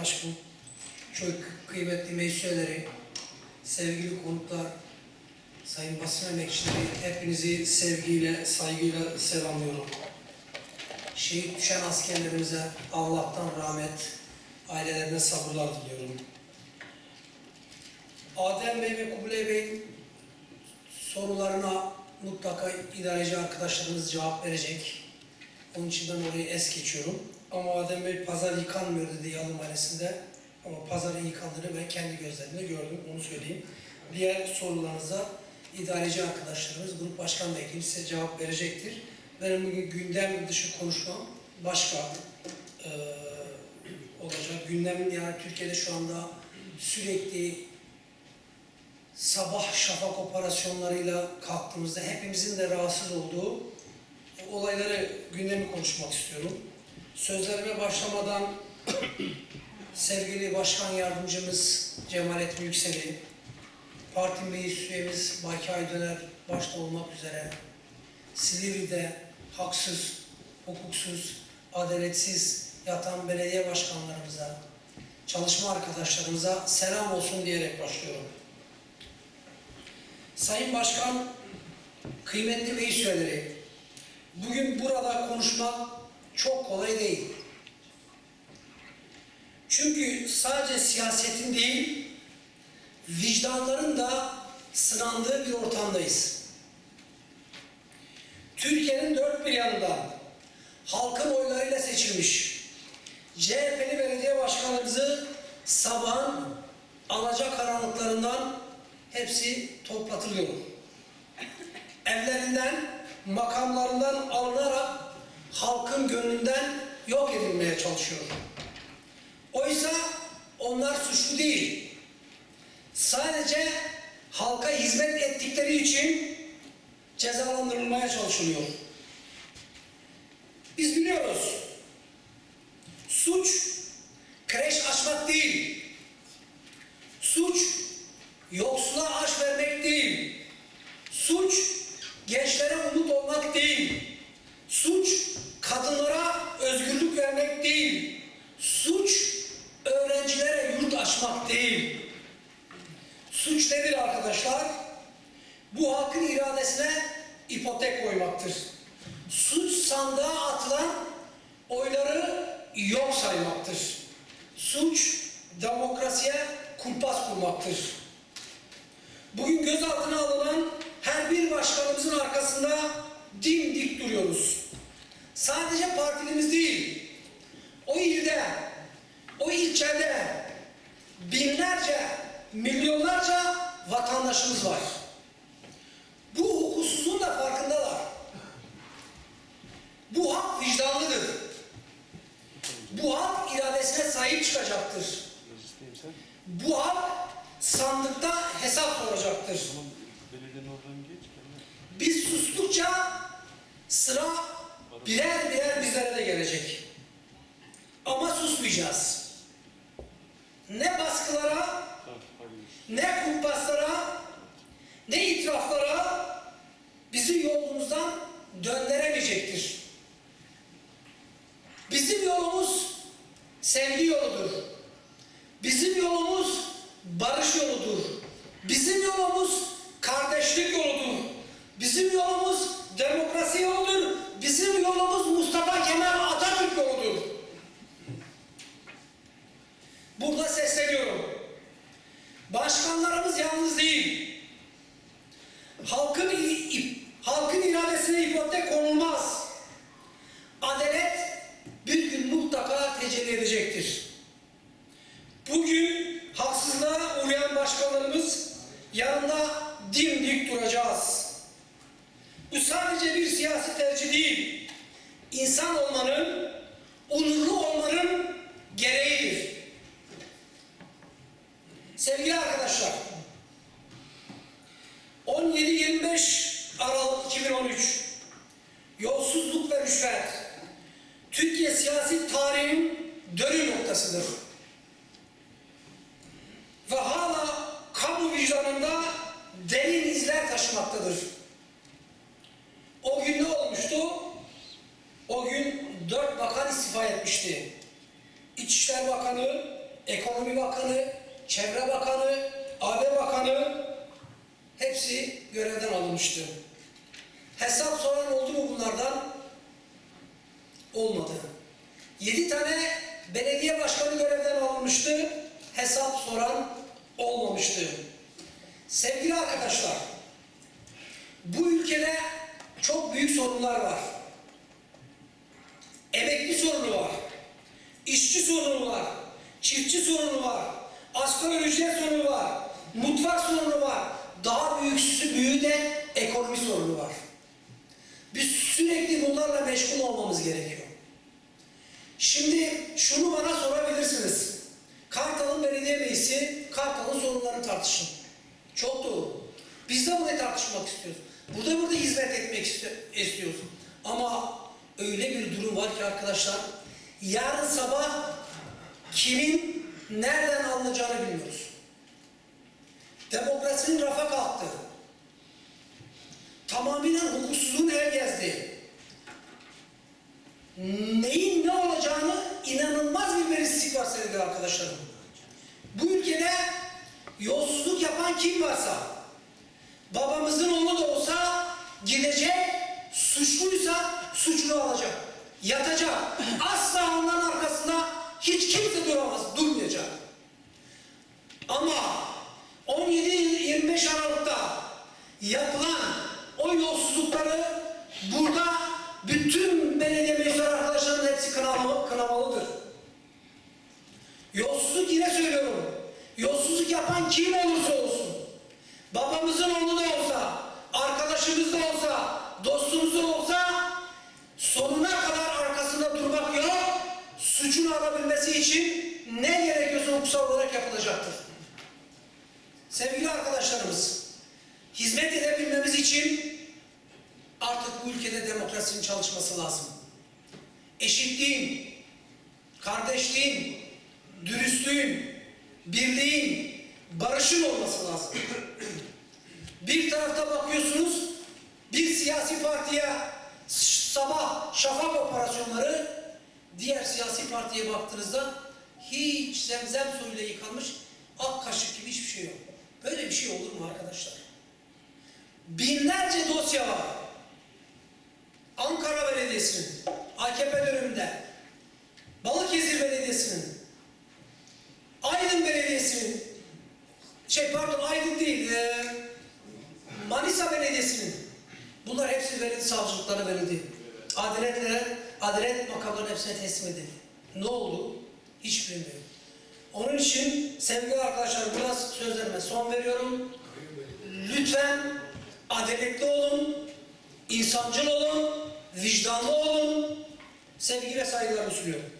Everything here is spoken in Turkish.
Başkanım, çok kıymetli meclis sevgili konuklar, sayın basın emekçileri, hepinizi sevgiyle, saygıyla selamlıyorum. Şehit düşen askerlerimize Allah'tan rahmet, ailelerine sabırlar diliyorum. Adem Bey ve Kubilay Bey'in sorularına mutlaka idareci arkadaşlarımız cevap verecek. Onun için ben orayı es geçiyorum. Ama Adem Bey pazar yıkanmıyor dedi Yalı Mahallesi'nde. Ama pazarın yıkandığını ben kendi gözlerimle gördüm, onu söyleyeyim. Diğer sorularınıza idareci arkadaşlarımız, grup başkan vekili size cevap verecektir. Benim bugün gündem dışı konuşmam başka eee, olacak. Gündemin yani Türkiye'de şu anda sürekli sabah şafak operasyonlarıyla kalktığımızda hepimizin de rahatsız olduğu olayları gündemi konuşmak istiyorum. Sözlerime başlamadan sevgili başkan yardımcımız Cemalettin Yüksel'i, parti meclis üyemiz Baki Aydöner başta olmak üzere Silivri'de haksız, hukuksuz, adaletsiz yatan belediye başkanlarımıza, çalışma arkadaşlarımıza selam olsun diyerek başlıyorum. Sayın Başkan, kıymetli meclis üyeleri, bugün burada konuşmak çok kolay değil. Çünkü sadece siyasetin değil, vicdanların da sınandığı bir ortamdayız. Türkiye'nin dört bir yanında halkın oylarıyla seçilmiş CHP'li belediye başkanımızı sabahın alacakaranlıklarından hepsi toplatılıyor. Evlerinden, makamlarından alınarak halkın gönlünden yok edilmeye çalışıyor. Oysa onlar suçlu değil. Sadece halka hizmet ettikleri için cezalandırılmaya çalışılıyor. Biz biliyoruz. Suç kreş açmak değil. Suç yoksula aş vermek değil. Suç gençlere umut olmak değil. Suç kadınlara özgürlük vermek değil. Suç öğrencilere yurt açmak değil. Suç arkadaşlar? Bu halkın iradesine ipotek koymaktır. Suç sandığa atılan oyları yok saymaktır. Suç demokrasiye kumpas kurmaktır. Bugün gözaltına alınan her bir başkanımızın arkasında dimdik duruyoruz. Sadece partilimiz değil, o ilde, o ilçede binlerce, milyonlarca vatandaşımız var. Bu hukuksuzluğun da farkındalar. Bu hak vicdanlıdır. Bu hak iradesine sahip çıkacaktır. Bu hak sandıkta hesap soracaktır. Biz sustukça sıra birer birer bizlere de gelecek. Ama susmayacağız. Ne baskılara. Ne kumpaslara, ne itiraflara bizi yolumuzdan döndüremeyecektir. Bizim yolumuz sevgi yoludur. Bizim yolumuz barış yoludur. Bizim yolumuz kardeşlik yoludur. Bizim yolumuz demokrasi yoludur. Bizim yolumuz Mustafa Kemal Atatürk yoludur. Burada sesleniyorum. Başkanlarımız yalnız değil. Halkın i- halkın ipotek konulmaz. Adalet bir gün mutlaka tecelli edecektir. Bugün haksızlığa uğrayan başkanlarımız yanında dimdik duracağız. Bu sadece bir siyasi tercih değil. İnsan olmanın, onurlu olmanın gereğidir. Sevgili arkadaşlar, 17-25 Aralık 2013 yolsuzluk ve rüşvet Türkiye siyasi tarihinin dönüm noktasıdır. Ve hala kamu vicdanında derin izler taşımaktadır. O gün ne olmuştu? O gün dört bakan istifa etmişti. İçişler Bakanı, Ekonomi Bakanı, Çevre Bakanı, AB Bakanı hepsi görevden alınmıştı. Hesap soran bunlardan? Olmadı. Yedi tane belediye başkanı görevden alınmıştı. Hesap soran olmamıştı. Sevgili arkadaşlar, bu ülkede çok büyük sorunlar var. Emekli sorunu var. işçi sorunu var. Çiftçi sorunu var. Asgari ücret sorunu var. Mutfak sorunu var. Daha büyüksü büyüğü de ekonomi sorunu var. Sürekli bunlarla meşgul olmamız gerekiyor. Şimdi şunu bana sorabilirsiniz. Kartal'ın belediye meclisi Kartal'ın sorunlarını tartışın. Çok doğru. Biz de bunu tartışmak istiyoruz. Burada burada hizmet etmek istiyoruz. Ama öyle bir durum var ki arkadaşlar, yarın sabah kimin nereden alınacağını bilmiyoruz. Demokrasinin rafa kalktı. Tamamen hukuksuzluğun el gezdi. Neyin ne olacağını inanılmaz bir belirsizlik var sevgili arkadaşlarım. Bu ülkede yolsuzluk yapan kim varsa, babamızın oğlu da olsa gidecek, suçluysa suçunu alacak, yatacak. Asla onların arkasında hiç kimse duramaz, durmayacak. Ama 17-25 Aralık'ta yapılan o yolsuzlukları kınamalı, kınamalıdır. Yolsuzluk yine söylüyorum. Yolsuzluk yapan kim olursa olsun. Babamızın oğlu da olsa, arkadaşımız da olsa, dostumuz da olsa sonuna kadar arkasında durmak yok. Suçunu alabilmesi için ne gerekiyorsa hukuksal olarak yapılacaktır. Sevgili arkadaşlarımız, hizmet edebilmemiz için artık bu ülkede demokrasinin çalışması lazım. Eşitliğin, kardeşliğin, dürüstlüğün, birliğin, barışın olması lazım. Bir tarafta bakıyorsunuz, bir siyasi partiye sabah şafak operasyonları, diğer siyasi partiye baktığınızda hiç zemzem suyuyla yıkanmış ak kaşık gibi hiçbir şey yok. Böyle bir şey olur mu arkadaşlar? Binlerce dosya var. Ankara Belediyesi'nin, AKP döneminde, Belediyesi'nin, Aydın Belediyesi'nin, şey pardon Aydın değil, e, Manisa Belediyesi'nin, bunlar hepsi verildi, savcılıklara verildi. Adaletlere, adalet makamlarının hepsine teslim edildi. Ne oldu? Hiç bilmiyorum. Onun için sevgili arkadaşlar biraz sözlerime son veriyorum. Lütfen adaletli olun, insancıl olun, vicdanlı olun. Sevgi ve saygılarımı sunuyorum.